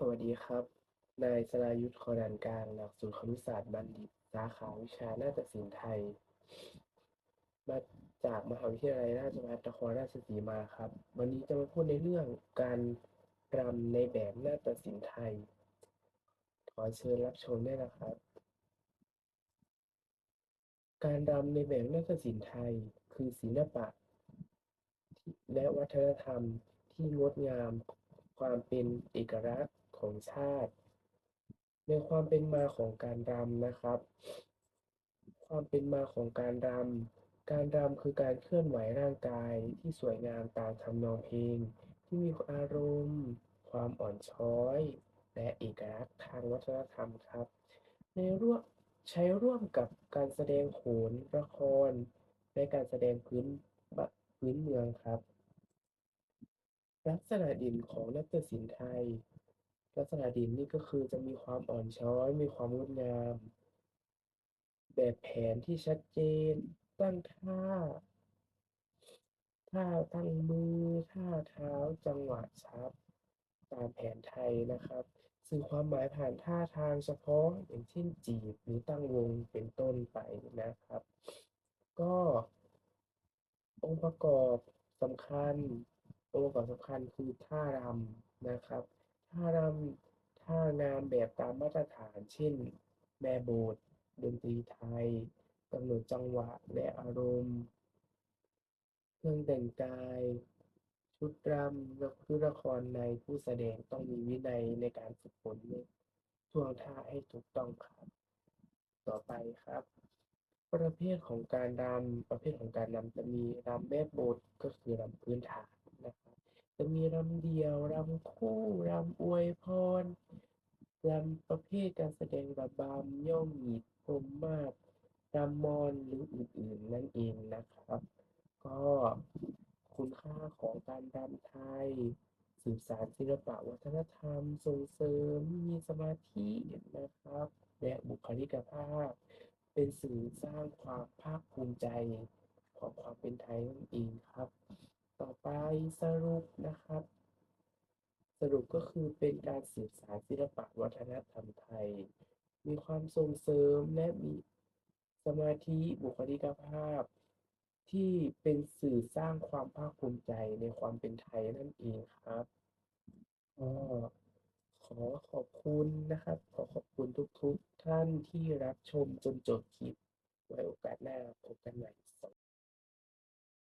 สวัสดีครับ นายสรายุทธคอด่านกลาง หลักสูตรครุศาสตร์บัณฑิต สาขาวิชานาฏศิลป์ไทย มาจากมหาวิทยาลัยราชภัฏนครราชสีมาครับ วันนี้จะมาพูดในเรื่องการรำในแบบนาฏศิลป์ไทย ขอเชิญรับชมได้นะครับ การรำในแบบนาฏศิลป์ไทย คือศิลปะ และวัฒนธรรมที่งดงาม ความเป็นเอกลักษณ์ ของชาติ ในความเป็นมาของการรำนะครับ ความเป็นมาของการรำการรำคือการเคลื่อนไหวร่างกายที่สวยงามตามทำนองเพลง ที่มีอารมณ์ ความอ่อนช้อย และเอกลักษณ์ทางวัฒนธรรมครับ ในร่วมใช้ร่วมกับการแสดงโขนละคร และการแสดงพื้นบพื้นเมืองครับ ลักษณะเด่นของนาฏศิลป์ไทย ลักษณะด่นนี่ก็คือจะมีความอ่อนช้อย มีความงดงาม แบบแผนที่ชัดเจน ตั้งท่าท่าตั้งมือท่าเท้าจังหวะชัดตามแผนไทยนะครับสื่อความหมายผ่านท่าทางเฉพาะอย่างเช่นจีบหรือตั้งวงเป็นต้นไปนะครับ ก็องค์ประกอบสำคัญองค์ประกอบสำคัญคือท่ารำนะครับ ท่ารำท่างามแบบตามมาตรฐาน เช่น แม่บสถ์ดนตรีไทยกำหนดจังหวะและอารมณ์ เครื่องแต่งกาย ชุดรำและชุดละครในผู้แสดงต้องมีวินัยในการฝึกฝนท่วงท่าให้ถูกต้องครับ ต่อไปครับ ประเภทของการรำประเภทของการรำจะมีรำแม่บทก็คือรำพื้นฐาน จะมีรำเดี่ยวรำคู่รำอวยพรรำประเภทการแสดงระบำย่อหยิดพรมมาศรำมอญหรืออื่นๆนั่นเองนะครับ ก็คุณค่าของการรำไทยสืบสานศิลปะวัฒนธรรม ส่งเสริมมีสมาธินะครับ และบุคลิกภาพ เป็นสื่อสร้างความภาคภูมิใจของความเป็นไทยนั่นเองครับ ต่อไปสรุปนะครับ สรุปก็คือเป็นการสืบสานศิลปะวัฒนธรรมไทย มีความส่งเสริมและมีสมาธิบุคลิกภาพ ที่เป็นสื่อสร้างความภาคภูมิใจในความเป็นไทยนั่นเองครับก็ขอขอบคุณนะครับ ขอขอบคุณทุกๆท่านที่รับชมจนจบคลิปไว้โอกาสหน้าพบกันใหม่